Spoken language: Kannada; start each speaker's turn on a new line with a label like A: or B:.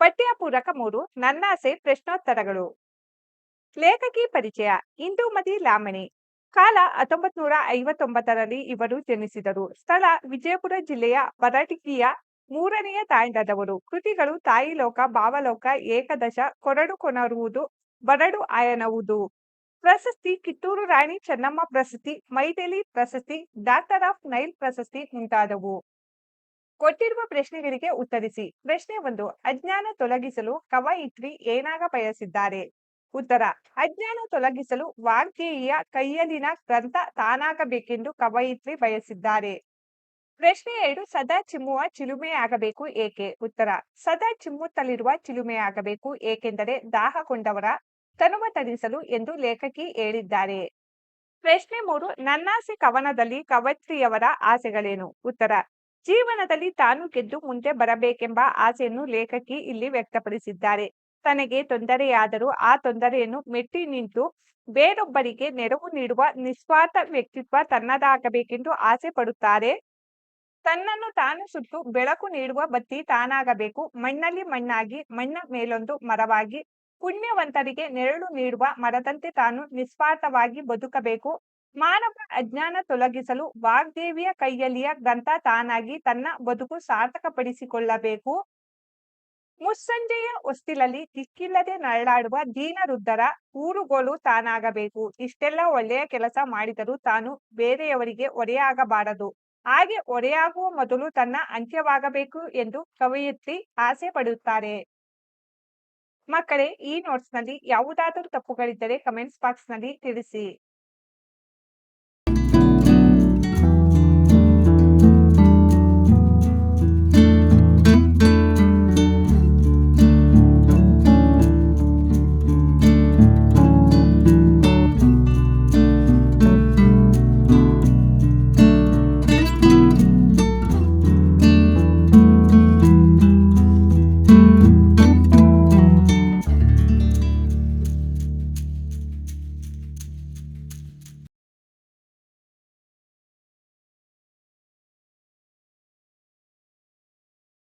A: ಪಠ್ಯ ಪೂರಕ ಮೂರು ನನ್ನಾಸೆ ಪ್ರಶ್ನೋತ್ತರಗಳು. ಲೇಖಕಿ ಪರಿಚಯ, ಇಂದುಮತಿ ಲಾಮಣಿ ಕಾಲ ಹತ್ತೊಂಬತ್ ನೂರ ಐವತ್ತೊಂಬತ್ತರಲ್ಲಿ ಇವರು ಜನಿಸಿದರು. ಸ್ಥಳ ವಿಜಯಪುರ ಜಿಲ್ಲೆಯ ಬರಟಗಿಯ ಮೂರನೆಯ ತಾಂಡದವರು ಕೃತಿಗಳು ತಾಯಿ ಲೋಕ ಭಾವಲೋಕ, ಏಕದಶ, ಕೊರಡು ಕೊನರುವುದು, ಬರಡು ಆಯನವುದು. ಪ್ರಶಸ್ತಿ, ಕಿತ್ತೂರು ರಾಣಿ ಚೆನ್ನಮ್ಮ ಪ್ರಶಸ್ತಿ ಮೈಟೆಲಿ ಪ್ರಶಸ್ತಿ, ಡಾಕ್ಟರ್ ಆಫ್ ನೈಲ್ ಪ್ರಶಸ್ತಿ ಮುಂತಾದವು. ಕೊಟ್ಟಿರುವ ಪ್ರಶ್ನೆಗಳಿಗೆ ಉತ್ತರಿಸಿ. ಪ್ರಶ್ನೆ ಒಂದು, ಅಜ್ಞಾನ ತೊಲಗಿಸಲು ಕವಯಿತ್ರಿ ಏನಾಗ ಬಯಸಿದ್ದಾರೆ? ಉತ್ತರ, ಅಜ್ಞಾನ ತೊಲಗಿಸಲು ವಾಗ್ಗೇಯ ಕೈಯಲ್ಲಿನ ಗ್ರಂಥ ತಾನಾಗಬೇಕೆಂದು ಕವಯಿತ್ರಿ ಬಯಸಿದ್ದಾರೆ. ಪ್ರಶ್ನೆ ಎರಡು, ಸದಾ ಚಿಮ್ಮುವ ಚಿಲುಮೆಯಾಗಬೇಕು ಏಕೆ? ಉತ್ತರ, ಸದಾ ಚಿಮ್ಮುತ್ತಲಿರುವ ಚಿಲುಮೆಯಾಗಬೇಕು ಏಕೆಂದರೆ ದಾಹಗೊಂಡವರ ತನುವ ತರಿಸಲು ಎಂದು ಲೇಖಕಿ ಹೇಳಿದ್ದಾರೆ. ಪ್ರಶ್ನೆ ಮೂರು, ನನ್ನಾಸೆ ಕವನದಲ್ಲಿ ಕವಯಿತ್ರಿಯವರ ಆಸೆಗಳೇನು? ಉತ್ತರ ಜೀವನದಲ್ಲಿ ತಾನು ಗೆದ್ದು ಮುಂದೆ ಬರಬೇಕೆಂಬ ಆಸೆಯನ್ನು ಲೇಖಕಿ ಇಲ್ಲಿ ವ್ಯಕ್ತಪಡಿಸಿದ್ದಾರೆ. ತನಗೆ ತೊಂದರೆಯಾದರೂ ಆ ತೊಂದರೆಯನ್ನು ಮೆಟ್ಟಿ ನಿಂತು ಬೇರೊಬ್ಬರಿಗೆ ನೆರವು ನೀಡುವ ನಿಸ್ವಾರ್ಥ ವ್ಯಕ್ತಿತ್ವ ತನ್ನದಾಗಬೇಕೆಂದು ಆಸೆ ಪಡುತ್ತಾರೆ. ತನ್ನನ್ನು ತಾನು ಸುಟ್ಟು ಬೆಳಕು ನೀಡುವ ಬತ್ತಿ ತಾನಾಗಬೇಕು. ಮಣ್ಣಲ್ಲಿ ಮಣ್ಣಾಗಿ, ಮಣ್ಣ ಮೇಲೊಂದು ಮರವಾಗಿ, ಪುಣ್ಯವಂತರಿಗೆ ನೆರಳು ನೀಡುವ ಮರದಂತೆ ತಾನು ನಿಸ್ವಾರ್ಥವಾಗಿ ಬದುಕಬೇಕು. ಮಾನವ ಅಜ್ಞಾನ ತೊಲಗಿಸಲು ವಾಗ್ದೇವಿಯ ಕೈಯಲ್ಲಿಯ ಗ್ರಂಥ ತಾನಾಗಿ ತನ್ನ ಬದುಕು ಸಾರ್ಥಕಪಡಿಸಿಕೊಳ್ಳಬೇಕು. ಮುಸ್ಸಂಜೆಯ ಹೊಸ್ತಿಲಲ್ಲಿ ದಿಕ್ಕಿಲ್ಲದೆ ನರಳಾಡುವ ದೀನರುದ್ದರ ಊರುಗೋಲು ತಾನಾಗಬೇಕು. ಇಷ್ಟೆಲ್ಲ ಒಳ್ಳೆಯ ಕೆಲಸ ಮಾಡಿದರೂ ತಾನು ಬೇರೆಯವರಿಗೆ ಹೊರೆಯಾಗಬಾರದು. ಹಾಗೆ ಹೊರೆಯಾಗುವ ಮೊದಲು ತನ್ನ ಅಂತ್ಯವಾಗಬೇಕು ಎಂದು ಕವಯಿತ್ರಿ ಆಸೆ ಪಡುತ್ತಾರೆ. ಮಕ್ಕಳೇ, ಈ ನೋಟ್ಸ್ನಲ್ಲಿ ಯಾವುದಾದರೂ ತಪ್ಪುಗಳಿದ್ದರೆ ಕಮೆಂಟ್ಸ್ ಬಾಕ್ಸ್ನಲ್ಲಿ ತಿಳಿಸಿ.